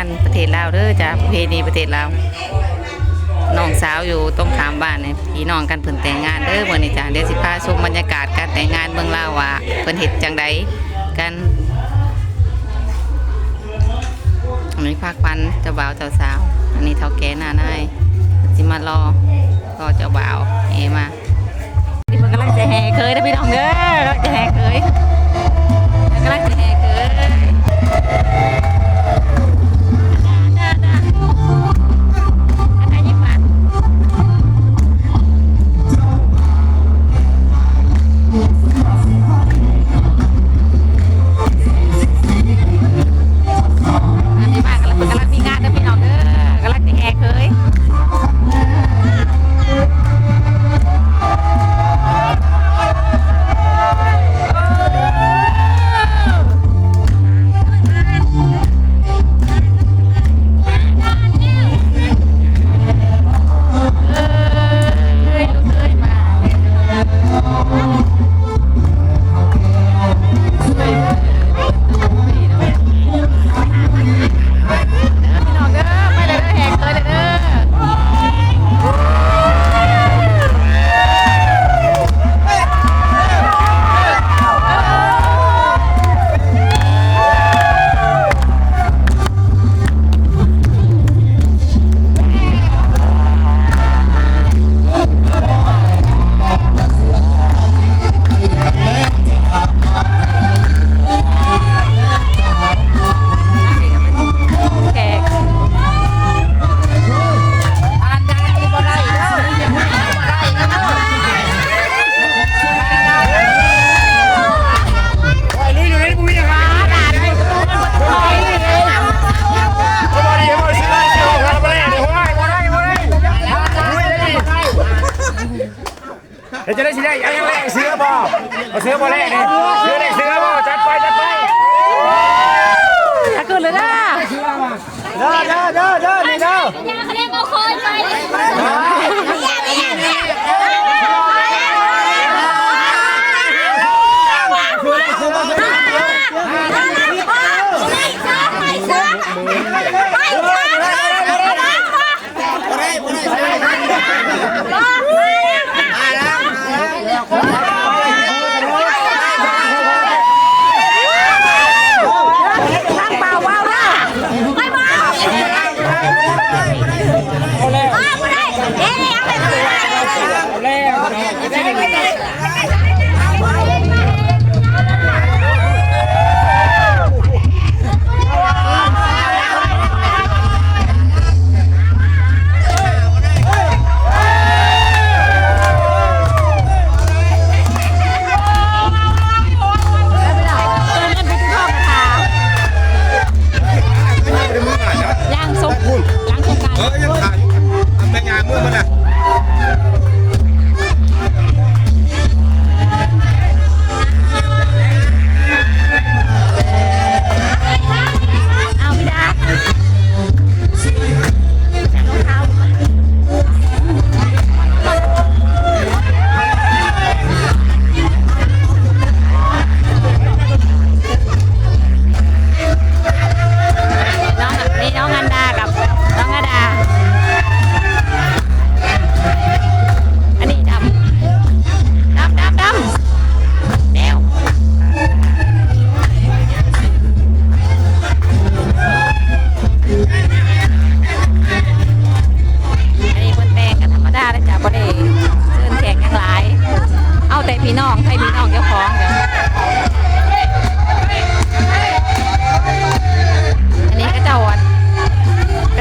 านประเทศลาวเด้อจ้าประเพณีประเทศลาวน้องสาวอยู่ตรงขามบ้านเนี่ยพี่น้องกันเพิ่นแต่งงานเด้อมื้อนี้จ้าเดี๋ยวสิพาชมบรรยากาศการแต่งงานเมืองลาวว่าเพิ่นเฮ็ดจังใดกันอันนี้ภาคพันเจ้าบ่าวเจ้าสาว อันนี้เฒ่าแก่หน้านายสิมารอรอเจ้าบ่าวเอมานี่เพิ่นกำลังจะแห่เคยเด้อพี่น้องเด้อจะแห่เคย เอาเสือบ่แรกนี่เลย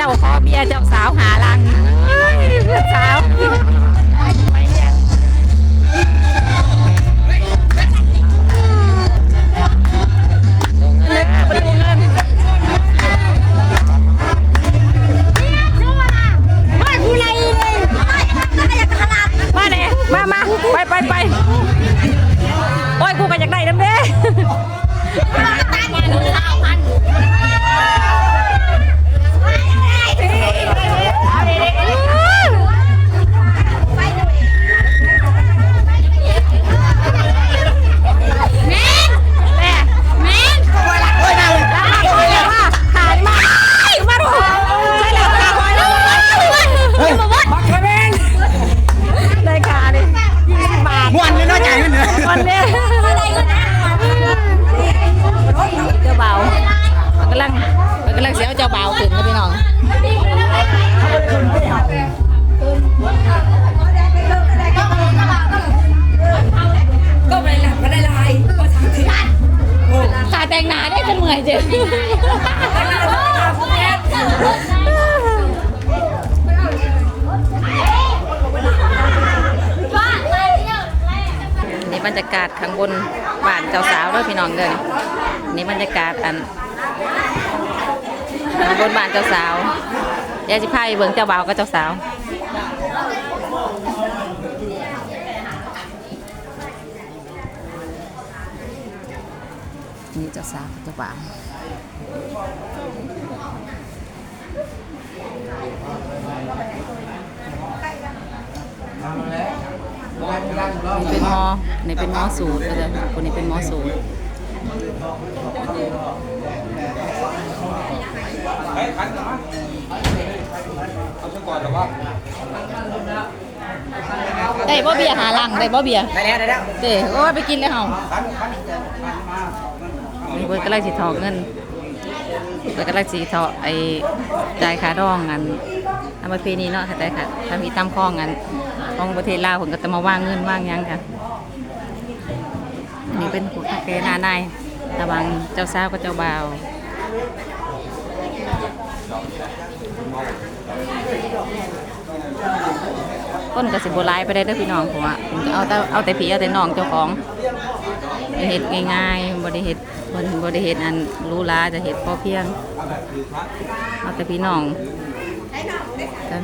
เจ้าขอเมียเจ้าสาวหาลังเฮ้ยเพื่อนสาว เหนื่อยเจ้นี่บรรยากาศข้างบนบ้านเจ้าสาวด้อพี่น้องเด้อนี่บรรยากาศอันข้างบนบ้านเจ้าสาวเดี๋ยวสิพาไปเบิ่งเจ้าบ่าวกับเจ้าสาว นี่เจ้าสาวกับเจ้าบ่าวนี่เป็นหมอนี่เป็นหมอสูตรเลยคนนี้เป็นหมอสูตรได้บ่เบียร์หาลังได้บ่เบียร์ได้แล้วได้แล้วเด้โอ้ยไปกินเลยเฮานี่ เพิ่นกำลังสิถอเงินเพิ่นกำลังสิถอไอ้จ่ายค่าดองอันอันประเพณีเนาะค่ะแต่ค่ะทำอีตามข้องอันของประเทศลาวเพิ่นก็จะมาว่างเงินว่างหยังค่ะนนี้เป็นผู้ทักแกนานายระวังเจ้าสาวกับเจ้าบ่าวต้นก็สิบ่หลายไปได้เด้อพี่น้องผมว่าเอาแต่เอาแต่พี่เอาแต่น้องเจ้าของเฮ็ดง่ายๆบ่ได้เฮ็ด บ่บ่ได้เฮ็ดอันรูหราจะเฮ็ดพอเพียงเอาแต่พี่น้องกัน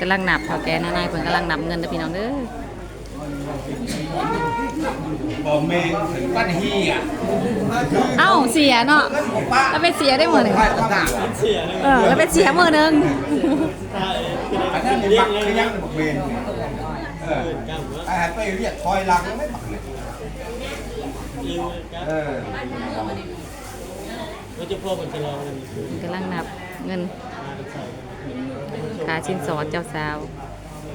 กำลังหนับเท่าแกนานายเพิ่นกำลังนับเงินเด้อพี่น้องเด้อ บอกเมงถึงปั้นฮีอะเอ้าเสียเนาะแล้วเป็นเสียได้มื้อหนึงต่างเออแล้วเป็นเสียมื้อหนึงอันนั้นมีบักที่ยังบอกเมงเอออาหารไปเรียกคอยลังไม่บักเลยเออก็จะพ่อมันจะลองกันกำลังนับเงินค่าชิ้นสอดเจ้าสาว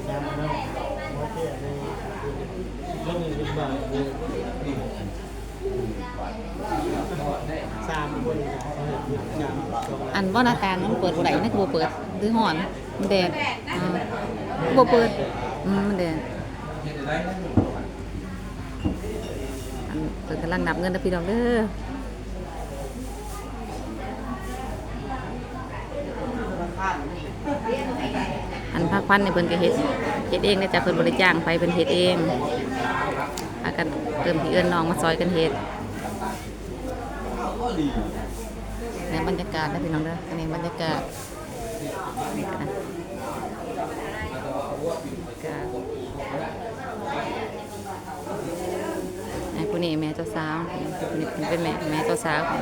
แล้วมันเป็นบาทสามคนสามส องอันว่าหน้าต่างมันเปิดบ่ได้นะคือบ่เปิดหรือห่อนมันแดดอ่าบ่เปิดอืมมันแดดอันเพิ่นกำลังนับเงินนะพี่น้องเด้ออันภาคพันในเพิ่นก็เฮ็ดเฮ็ดเองนะจ๊ะเพิ่นบ่ได้จ้างไปเพิ่นเฮ็ดเอง กันเติมพี่เอื้อนน้องมาซอยกันเฮ็ดในบรรยากาศนะพี่น้องเด้ออันนี้บรรยากาศนี่กันะไอ้ผู้นี้แม่เจ้าสาวผู้นี้เป็นแม่แม่เจ้าสาวของ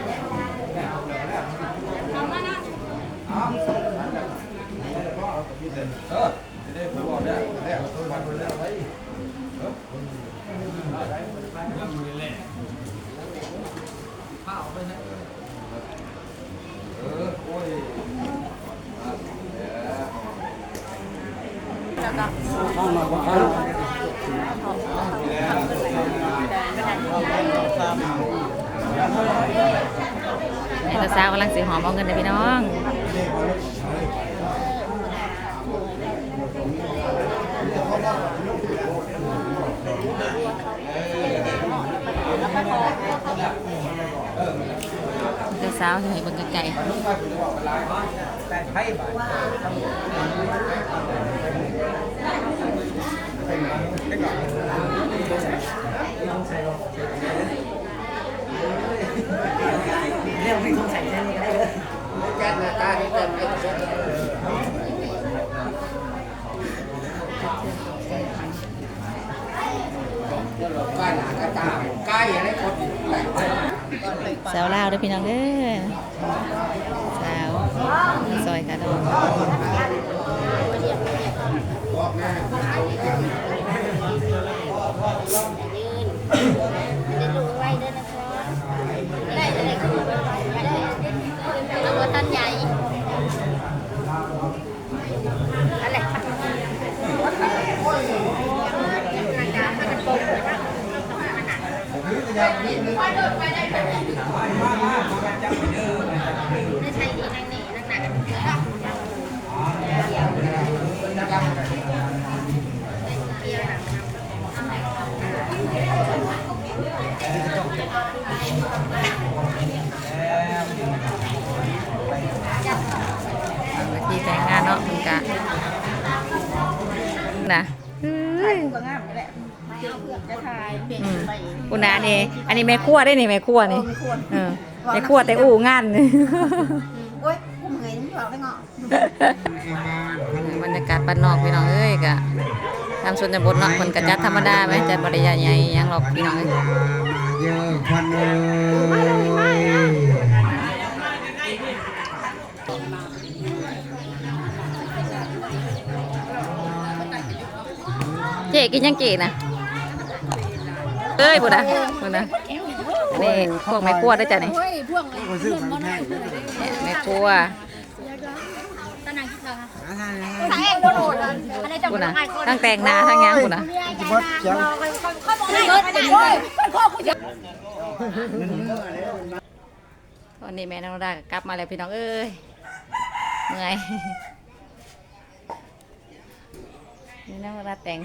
สาวกำลังสีหอมเอาเงินเลยพี่น้องเจ้าสาวจะให้เบิ่งไกลๆ นสาวลาวด้อพี่น้องเด้อสาวซอยกระดอง ได้รู้ไว้ด้วยนะคะได้อะไรก็รู้ไว้ได้แล้วก็ท่านใหญ่อะไรไม่ใช่ดีนั่งนี่นั่งหนัก ทำหน้าที่แต่งงานเนาะคุณกะ นะเฮ้ยอืมคุณนานี่อันนี้แม่ครัวได้นี่แม่ครัวนี่เออแม่ครัวแต่อู้งานนี่โอ๊ยกูเหนื่อยนี่บอกได้เงาะบรรยากาศบ้านนอกพี่น้องเอ้ยกะทำส่วนในบทเนาะคนกระจัดธรรมดาไหมจัดบริยาใหญ่ยังหรอกพี่น้องเอ้ยเยอะพันเลย กินยังเจ๊นะเอ้ยบุดะบุดะนี่พวกแม่ครัวได้จ้ะนี่เฮ้ยพวกเลยเพื่อนาหน่อยเนี่ยแม่ครัวตอนนั้นคิดเราใช่โดนโดนอะไรจะบุมาดะให้ทั้งแต่งนาทั้งยังบุดะบดจังเขาบอกให้เบิดเฮ้ยพ่อกูจะตอนนี้แม่น้องดาก็กลับมาแล้วพี่น้องเอ้ยเมื่อยนี่น้องดาแต่ง